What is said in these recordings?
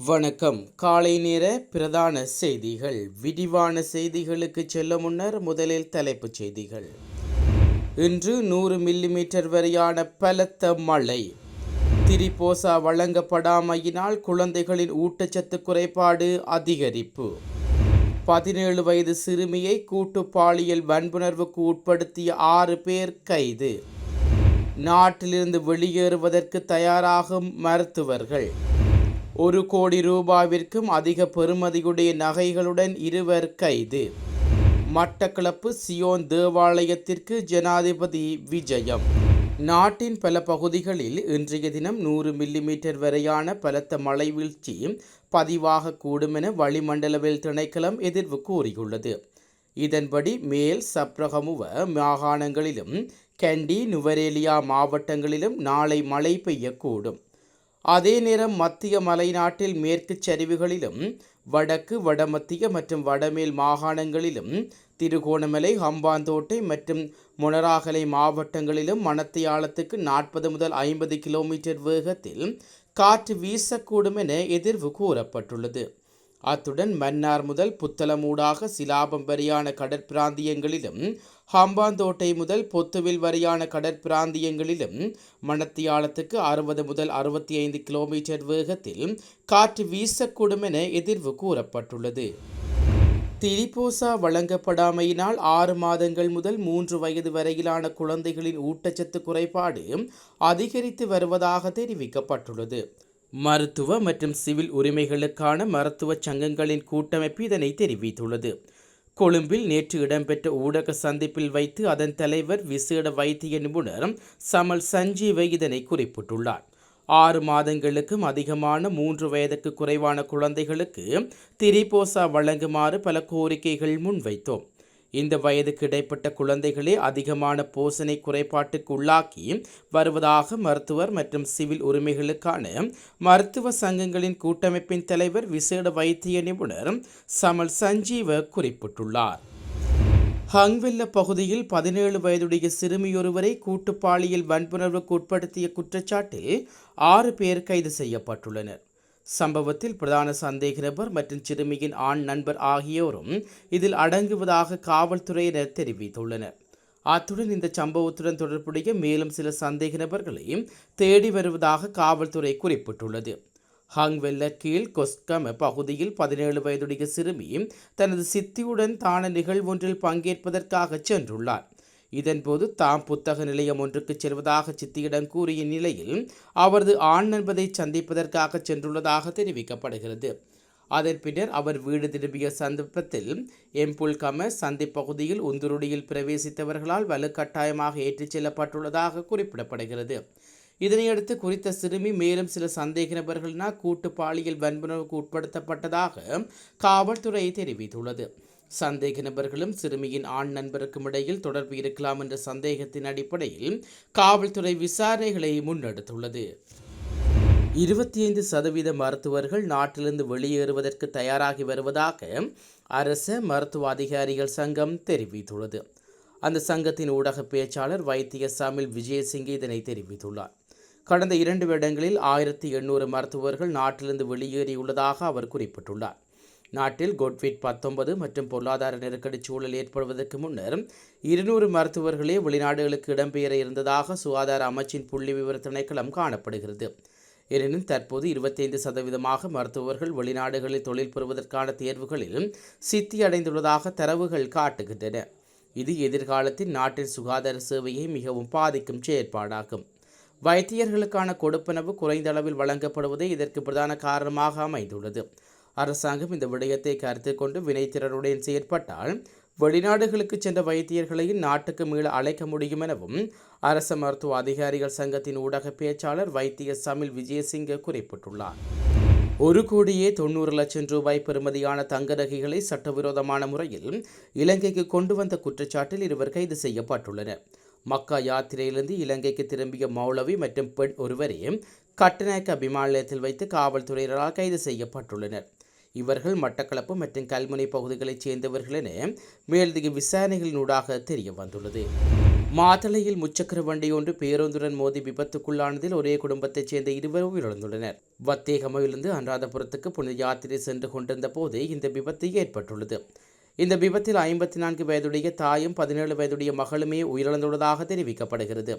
வணக்கம். காலை நேர பிரதான செய்திகள். விரிவான செய்திகளுக்கு செல்ல முன்னர் முதலில் தலைப்புச் செய்திகள். இன்று நூறு மில்லிமீட்டர் வரையான பலத்த மழை. திரிபோசா வழங்கப்படாமையினால் குழந்தைகளின் ஊட்டச்சத்து குறைபாடு அதிகரிப்பு. பதினேழு வயது சிறுமியை கூட்டு பாலியல் வன்புணர்வுக்கு உட்படுத்திய ஆறு பேர் கைது. நாட்டிலிருந்து வெளியேறுவதற்கு தயாராகும் மருத்துவர்கள். ஒரு கோடி ரூபாவிற்கும் அதிக பெறுமதியுடைய நகைகளுடன் இருவர் கைது. மட்டக்களப்பு சியோன் தேவாலயத்திற்கு ஜனாதிபதி விஜயம். நாட்டின் பல பகுதிகளில் இன்றைய தினம் நூறு மில்லிமீட்டர் வரையான பலத்த மழை வீழ்ச்சி பதிவாகக்கூடும் என வளிமண்டலவில் திணைக்களம் எதிர்வு கூறியுள்ளது. இதன்படி மேல் சப்ரகமுவ மாகாணங்களிலும் கண்டி நுவரேலியா மாவட்டங்களிலும் நாளை மழை பெய்யக்கூடும். அதே நேரம் மத்திய மலைநாட்டில் மேற்கு சரிவுகளிலும் வடக்கு வடமத்திய மற்றும் வடமேல் மாகாணங்களிலும் திருகோணமலை ஹம்பாந்தோட்டை மற்றும் மொனராகலை மாவட்டங்களிலும் மணத்தியாலத்துக்கு நாற்பது முதல் ஐம்பது கிலோமீட்டர் வேகத்தில் காற்று வீசக்கூடும் என எதிர்வு கூறப்பட்டுள்ளது. அத்துடன் மன்னார் முதல் புத்தளமூடாக சிலாபம் வரையான கடற்பிராந்தியங்களிலும் ஹம்பாந்தோட்டை முதல் பொத்துவில் வரையான கடற்பிராந்தியங்களிலும் மணத்தியாலத்துக்கு அறுபது முதல் அறுபத்தி ஐந்து கிலோமீட்டர் வேகத்தில் காற்று வீசக்கூடும் என எதிர்வு கூறப்பட்டுள்ளது. திரிபோசா வழங்கப்படாமையினால் ஆறு மாதங்கள் முதல் மூன்று வயது வரையிலான குழந்தைகளின் ஊட்டச்சத்து குறைபாடு அதிகரித்து வருவதாக தெரிவிக்கப்பட்டுள்ளது. மருத்துவ மற்றும் சிவில் உரிமைகளுக்கான மருத்துவ சங்கங்களின் கூட்டமைப்பு இதனை தெரிவித்துள்ளது. கொழும்பில் நேற்று இடம்பெற்ற ஊடக சந்திப்பில் வைத்து அதன் தலைவர் விசேட வைத்திய நிபுணர் சமல் சஞ்சீவை இதனை குறிப்பிட்டுள்ளார். ஆறு மாதங்களுக்கும் அதிகமான மூன்று வயதுக்கு குறைவான குழந்தைகளுக்கு திரிபோசா வழங்குமாறு பல கோரிக்கைகள் முன்வைத்தோம். இந்த வயதுக்கு இடைப்பட்ட குழந்தைகளே அதிகமான போசனை குறைபாட்டுக்கு உள்ளாக்கி வருவதாக மருத்துவர் மற்றும் சிவில் உரிமைகளுக்கான மருத்துவ சங்கங்களின் கூட்டமைப்பின் தலைவர் விசேட வைத்திய நிபுணர் சமல் சஞ்சீவ குறிப்பிட்டுள்ளார். ஹங்வெல்ல பகுதியில் பதினேழு வயதுடைய சிறுமியொருவரை கூட்டுப்பாலியல் வன்புணர்வுக்கு உட்படுத்திய குற்றச்சாட்டில் ஆறு பேர் கைது செய்யப்பட்டுள்ளனர். சம்பவத்தில் பிரதான சந்தேக நபர் மற்றும் சிறுமியின் ஆண் நண்பர் ஆகியோரும் இதில் அடங்குவதாக காவல்துறையினர் தெரிவித்துள்ளனர். அத்துடன் இந்த சம்பவத்துடன் தொடர்புடைய மேலும் சில சந்தேக நபர்களையும் தேடி வருவதாக காவல்துறை குறிப்பிட்டுள்ளது. ஹங்வெல்ல கீழ் கொஸ்கம பகுதியில் பதினேழு வயதுடைய சிறுமி தனது சித்தியுடன் தான நிகழ்வொன்றில் பங்கேற்பதற்காக சென்றுள்ளார். இதன்போது தாம் புத்தக நிலையம் ஒன்றுக்கு செல்வதாக சித்தியிடம் கூறிய நிலையில் அவரது ஆண் நண்பதை சந்திப்பதற்காக சென்றுள்ளதாக தெரிவிக்கப்படுகிறது. அதன் பின்னர் அவர் வீடு திரும்பிய சந்தர்ப்பத்தில் எம்புல்கம சந்தி பகுதியில் உந்துருடியில் பிரவேசித்தவர்களால் வலுக்கட்டாயமாக ஏற்றிச் செல்லப்பட்டுள்ளதாக குறிப்பிடப்படுகிறது. இதனையடுத்து குறித்த சிறுமி மேலும் சில சந்தேக நபர்களினால் கூட்டு பாலியல் வன்புணர்வுக்கு உட்படுத்தப்பட்டதாக காவல்துறை தெரிவித்துள்ளது. சந்தேக நபர்களும் சிறுமியின் ஆண் நண்பருக்கும் இடையில் தொடர்பு இருக்கலாம் என்ற சந்தேகத்தின் அடிப்படையில் காவல்துறை விசாரணைகளை முன்னெடுத்துள்ளது. இருபத்தி ஐந்து சதவீத மருத்துவர்கள் நாட்டிலிருந்து வெளியேறுவதற்கு தயாராகி வருவதாக அரச மருத்துவ அதிகாரிகள் சங்கம் தெரிவித்துள்ளது. அந்த சங்கத்தின் ஊடக பேச்சாளர் வைத்திய சாமில் விஜயசிங் இதனை தெரிவித்துள்ளார். கடந்த இரண்டு வருடங்களில் ஆயிரத்தி எண்ணூறு மருத்துவர்கள் நாட்டிலிருந்து வெளியேறியுள்ளதாக அவர் குறிப்பிட்டுள்ளார். நாட்டில் கோட்விட் பத்தொன்பது மற்றும் பொருளாதார நெருக்கடி சூழல் ஏற்படுவதற்கு முன்னர் இருநூறு மருத்துவர்களே வெளிநாடுகளுக்கு இடம்பெயர இருந்ததாக சுகாதார அமைச்சின் புள்ளி விவர திணைக்களம் காணப்படுகிறது. எனினும் தற்போது இருபத்தைந்து சதவீதமாக மருத்துவர்கள் வெளிநாடுகளில் தொழில் பெறுவதற்கான தேர்வுகளில் சித்தி அடைந்துள்ளதாக தரவுகள் காட்டுகின்றன. இது எதிர்காலத்தில் நாட்டின் சுகாதார சேவையை மிகவும் பாதிக்கும் செயற்பாடாகும். வைத்தியர்களுக்கான கொடுப்பனவு குறைந்த அளவில் வழங்கப்படுவதே இதற்கு பிரதான காரணமாக அமைந்துள்ளது. அரசாங்கம் இந்த விடயத்தை கருத்தில் கொண்டு வினைத்திறனுடன் செயற்பட்டால் வெளிநாடுகளுக்கு சென்ற வைத்தியர்களையும் நாட்டுக்கு மீள அழைக்க முடியும் எனவும் அரச மருத்துவ அதிகாரிகள் சங்கத்தின் ஊடக பேச்சாளர் வைத்திய சமில் விஜயசிங்க குறிப்பிட்டுள்ளார். ஒரு கோடியே தொண்ணூறு லட்சம் ரூபாய் பெறுமதியான தங்க நகைகளை சட்டவிரோதமான முறையில் இலங்கைக்கு கொண்டு வந்த குற்றச்சாட்டில் இருவர் கைது செய்யப்பட்டுள்ளனர். மக்கா யாத்திரையிலிருந்து இலங்கைக்கு திரும்பிய மௌலவி மற்றும் பெண் ஒருவரே கட்டநாயக்க விமான நிலையத்தில் வைத்து காவல்துறையினரால் கைது செய்யப்பட்டுள்ளனர். இவர்கள் மட்டக்களப்பு மற்றும் கல்முனை பகுதிகளைச் சேர்ந்தவர்கள் என மேலதிக விசாரணைகளினூடாக தெரிய வந்துள்ளது. மாத்தளையில் முச்சக்கர வண்டி ஒன்று பேருந்துடன் மோதி விபத்துக்குள்ளானதில் ஒரே குடும்பத்தைச் சேர்ந்த இருவர் உயிரிழந்துள்ளனர். வத்தேகமையிலிருந்து அனுராதபுரத்துக்கு புனித யாத்திரை சென்று கொண்டிருந்த போது இந்த விபத்து ஏற்பட்டுள்ளது. இந்த விபத்தில் ஐம்பத்தி நான்கு வயதுடைய தாயும் பதினேழு வயதுடைய மகளுமே உயிரிழந்துள்ளதாக தெரிவிக்கப்படுகிறது.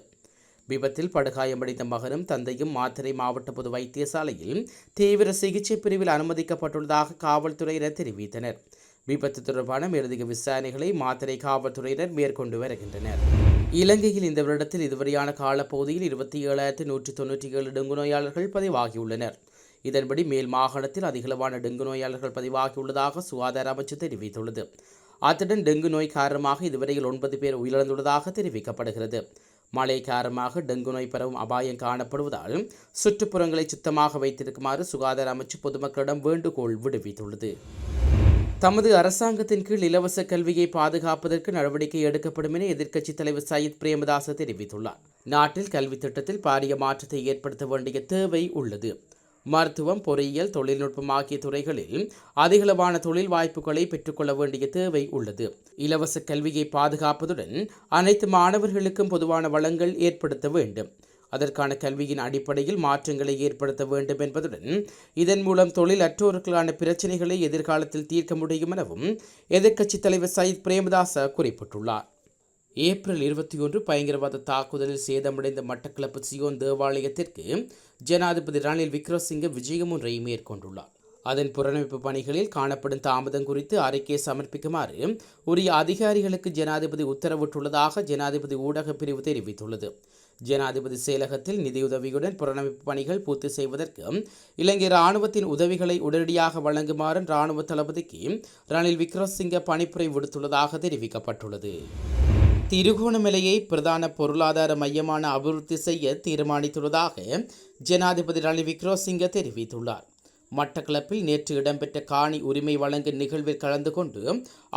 விபத்தில் படுகாயமடைந்த மகனும் தந்தையும் மாத்தறை மாவட்ட பொது வைத்தியசாலையில் தீவிர சிகிச்சை பிரிவில் அனுமதிக்கப்பட்டுள்ளதாக காவல்துறையினர் தெரிவித்தனர். விபத்து தொடர்பான மேலதிக விசாரணைகளை மாத்தறை காவல்துறையினர் மேற்கொண்டு வருகின்றனர். இலங்கையில் இந்த வருடத்தில் இதுவரையான காலப்பகுதியில் இருபத்தி ஏழாயிரத்தி நூற்றி தொன்னூற்றி ஏழு டெங்கு நோயாளர்கள் பதிவாகியுள்ளனர். இதன்படி மேல் மாகாணத்தில் அதிகளவான டெங்கு நோயாளர்கள் பதிவாகியுள்ளதாக சுகாதார அமைச்சு தெரிவித்துள்ளது. அத்துடன் டெங்கு நோய் காரணமாக இதுவரையில் ஒன்பது பேர் உயிரிழந்துள்ளதாக தெரிவிக்கப்படுகிறது. மழை காரணமாக டெங்கு நோய் பரவும் அபாயம் காணப்படுவதால் சுற்றுப்புறங்களை சுத்தமாக வைத்திருக்குமாறு சுகாதார அமைச்சு பொதுமக்களிடம் வேண்டுகோள் விடுவித்துள்ளது. தமது அரசாங்கத்தின் கீழ் இலவச கல்வியை பாதுகாப்பதற்கு நடவடிக்கை எடுக்கப்படும் என எதிர்க்கட்சித் தலைவர் சயித் பிரேமதாச தெரிவித்துள்ளார். நாட்டில் கல்வி திட்டத்தில் பாரிய மாற்றத்தை ஏற்படுத்த வேண்டிய தேவை உள்ளது. மருத்துவம் பொறியியல் தொழில்நுட்பம் ஆகிய துறைகளில் அதிகளவான தொழில் வாய்ப்புகளை பெற்றுக்கொள்ள வேண்டிய தேவை உள்ளது. இலவச கல்வியை பாதுகாப்பதுடன் அனைத்து மாணவர்களுக்கும் பொதுவான வளங்கள் ஏற்படுத்த வேண்டும். அதற்கான கல்வியின் அடிப்படையில் மாற்றங்களை ஏற்படுத்த வேண்டும் என்பதுடன் இதன் மூலம் தொழில் அற்றோருக்கான பிரச்சினைகளை எதிர்காலத்தில் தீர்க்க முடியும் எனவும் எதிர்க்கட்சித் தலைவர் சயித் பிரேமதாச குறிப்பிட்டுள்ளார். ஏப்ரல் இருபத்தி ஒன்று பயங்கரவாத தாக்குதலில் சேதமடைந்த மட்டக்களப்பு சியோன் தேவாலயத்திற்கு ஜனாதிபதி ரணில் விக்ரமசிங்க விஜயம் ஒன்றை மேற்கொண்டுள்ளார். அதன் புறநமைப்பு பணிகளில் காணப்படும் தாமதம் குறித்து அறிக்கையை சமர்ப்பிக்குமாறு உரிய அதிகாரிகளுக்கு ஜனாதிபதி உத்தரவிட்டுள்ளதாக ஜனாதிபதி ஊடகப் பிரிவு தெரிவித்துள்ளது. ஜனாதிபதி செயலகத்தில் நிதியுதவியுடன் புறநமைப்பு பணிகள் பூர்த்தி செய்வதற்கு இலங்கை இராணுவத்தின் உதவிகளை உடனடியாக வழங்குமாறு இராணுவ தளபதிக்கு ரணில் விக்ரமசிங்க பணிப்புரை விடுத்துள்ளதாக தெரிவிக்கப்பட்டுள்ளது. திருகோணமலையை பிரதான பொருளாதார மையமான அபிவிருத்தி செய்ய தீர்மானித்துள்ளதாக ஜனாதிபதி ரணில் விக்ரமசிங்க தெரிவித்துள்ளார். மட்டக்களப்பில் நேற்று இடம்பெற்ற காணி உரிமை வழங்கும் நிகழ்வில் கலந்து கொண்டு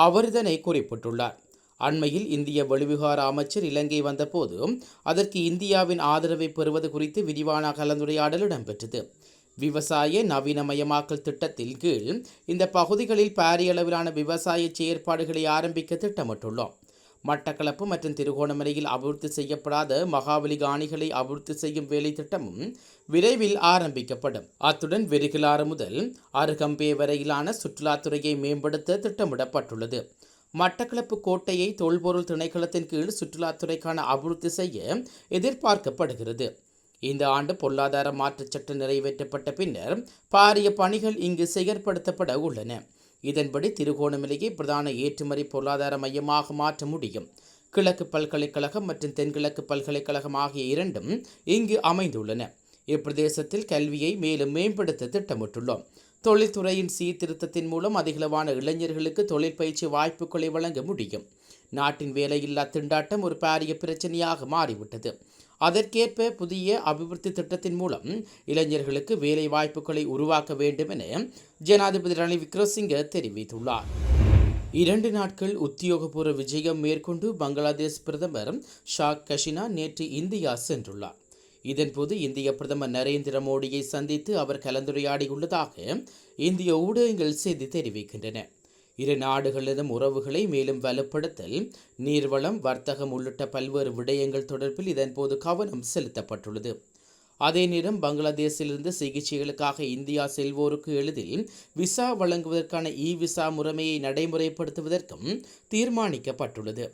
அவர் இதனை குறிப்பிட்டுள்ளார். அண்மையில் இந்திய வெளிவிகார அமைச்சர் இலங்கை வந்தபோது அதற்கு இந்தியாவின் ஆதரவை பெறுவது குறித்து விரிவான கலந்துரையாடல் இடம்பெற்றது. விவசாய நவீனமயமாக்கல் திட்டத்தில் கீழ் இந்த பகுதிகளில் பாரிய அளவிலான விவசாய செயற்பாடுகளை ஆரம்பிக்க திட்டமிட்டுள்ளோம். மட்டக்களப்பு மற்றும் திருகோணமலையில் அபிவிருத்தி செய்யப்படாத மகாபலி காணிகளை அபிவிருத்தி செய்யும் வேலை திட்டமும் விரைவில் ஆரம்பிக்கப்படும். அத்துடன் வெறுகிலாறு முதல் அருகம்பே வரையிலான சுற்றுலாத்துறையை மேம்படுத்த திட்டமிடப்பட்டுள்ளது. மட்டக்களப்பு கோட்டையை தொல்பொருள் திணைக்களத்தின் கீழ் சுற்றுலாத்துறைக்கான அபிவிருத்தி செய்ய எதிர்பார்க்கப்படுகிறது. இந்த ஆண்டு பொருளாதார மாற்றுச் சட்டம் நிறைவேற்றப்பட்ட பின்னர் பாரிய பணிகள் இங்கு செயற்படுத்தப்பட உள்ளன. இதன்படி திருகோணமலையை பிரதான ஏற்றுமதி பொருளாதார மையமாக மாற்ற முடியும். கிழக்கு பல்கலைக்கழகம் மற்றும் தென்கிழக்கு பல்கலைக்கழகம் ஆகிய இரண்டும் இங்கு அமைந்துள்ளன. இப்பிரதேசத்தில் கல்வியை மேலும் மேம்படுத்த திட்டமிட்டுள்ளோம். தொழில்துறையின் சீர்திருத்தத்தின் மூலம் அதிகளவான இளைஞர்களுக்கு தொழிற்பயிற்சி வாய்ப்புகளை வழங்க முடியும். நாட்டின் வேலையில்லா திண்டாட்டம் ஒரு பாரிய பிரச்சனையாக மாறிவிட்டது. அதற்கேற்ப புதிய அபிவிருத்தி திட்டத்தின் மூலம் இளைஞர்களுக்கு வேலை வாய்ப்புகளை உருவாக்க வேண்டும் என ஜனாதிபதி ரணில் விக்ரமசிங்க தெரிவித்துள்ளார். இரண்டு நாட்கள் உத்தியோகபூர்வ விஜயம் மேற்கொண்டு பங்களாதேஷ் பிரதமர் ஷாக் கஷினா நேற்று இந்தியா சென்றுள்ளார். இதன்போது இந்திய பிரதமர் நரேந்திர மோடியை சந்தித்து அவர் கலந்துரையாடியுள்ளதாக இந்திய ஊடகங்கள் செய்தி தெரிவிக்கின்றன. இரு நாடுகளிலும் உறவுகளை மேலும் வலுப்படுத்தல் நீர்வளம் வர்த்தகம் உள்ளிட்ட பல்வேறு விடயங்கள் தொடர்பில் இதன்போது கவனம் செலுத்தப்பட்டுள்ளது. அதே நேரம் பங்களாதேஷிலிருந்து சிகிச்சைகளுக்காக இந்தியா செல்வோருக்கு எளிதில் விசா வழங்குவதற்கான இ விசா முறைமையை நடைமுறைப்படுத்துவதற்கும் தீர்மானிக்கப்பட்டுள்ளது.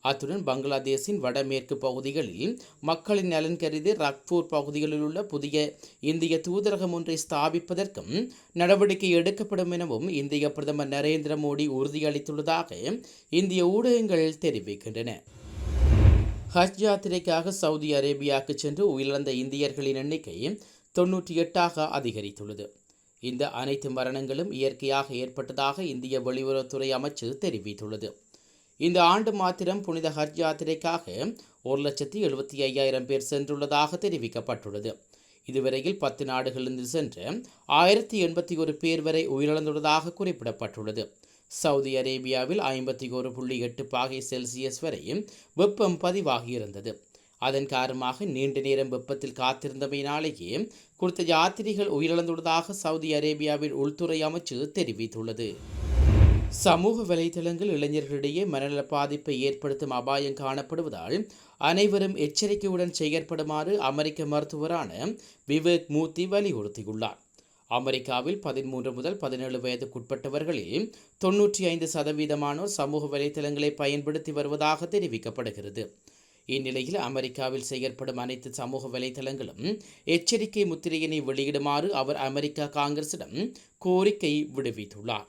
அத்துடன் பங்களாதேஷின் வடமேற்கு பகுதிகளில் மக்களின் நலன் கருதி ரக்பூர் பகுதிகளில் உள்ள புதிய இந்திய தூதரகம் ஒன்றை ஸ்தாபிப்பதற்கும் நடவடிக்கை எடுக்கப்படும் எனவும் இந்திய பிரதமர் நரேந்திர மோடி உறுதியளித்துள்ளதாக இந்திய ஊடகங்கள் தெரிவிக்கின்றன. ஹஜ் யாத்திரைக்காக சவுதி அரேபியாவுக்கு சென்று உயிரிழந்த இந்தியர்களின் எண்ணிக்கை தொன்னூற்றி எட்டாக அதிகரித்துள்ளது. இந்த அனைத்து மரணங்களும் இயற்கையாக ஏற்பட்டதாக இந்திய வெளியுறவுத்துறை அமைச்சு தெரிவித்துள்ளது. இந்த ஆண்டு மாத்திரம் புனித ஹஜ் யாத்திரைக்காக ஒரு லட்சத்தி எழுபத்தி ஐயாயிரம் பேர் சென்றுள்ளதாக தெரிவிக்கப்பட்டுள்ளது. இதுவரையில் பத்து நாடுகளிலிருந்து சென்று ஆயிரத்தி எண்பத்தி ஒரு பேர் வரை உயிரிழந்துள்ளதாக குறிப்பிடப்பட்டுள்ளது. சவுதி அரேபியாவில் ஐம்பத்தி ஒரு புள்ளி எட்டு பாகை செல்சியஸ் வரை வெப்பம் பதிவாகியிருந்தது அதன் காரணமாக நீண்ட நேரம் வெப்பத்தில் காத்திருந்தமையினாலேயே குறித்த யாத்திரிகள் உயிரிழந்துள்ளதாக சவுதி அரேபியாவின் உள்துறை அமைச்சு தெரிவித்துள்ளது. சமூக வலைதளங்கள் இளைஞர்களிடையே மனநல பாதிப்பை ஏற்படுத்தும் அபாயம் காணப்படுவதால் அனைவரும் எச்சரிக்கையுடன் செயற்படுமாறு அமெரிக்க மருத்துவரான விவேக் மூர்த்தி வலியுறுத்தியுள்ளார். அமெரிக்காவில் பதிமூன்று முதல் பதினேழு வயதுக்குட்பட்டவர்களில் தொன்னூற்றி ஐந்து சதவீதமானோர் சமூக வலைத்தளங்களை பயன்படுத்தி வருவதாக தெரிவிக்கப்படுகிறது. இந்நிலையில் அமெரிக்காவில் செயற்படும் அனைத்து சமூக வலைதளங்களும் எச்சரிக்கை முத்திரையினை வெளியிடுமாறு அவர் அமெரிக்கா காங்கிரசிடம் கோரிக்கை விடுவித்துள்ளார்.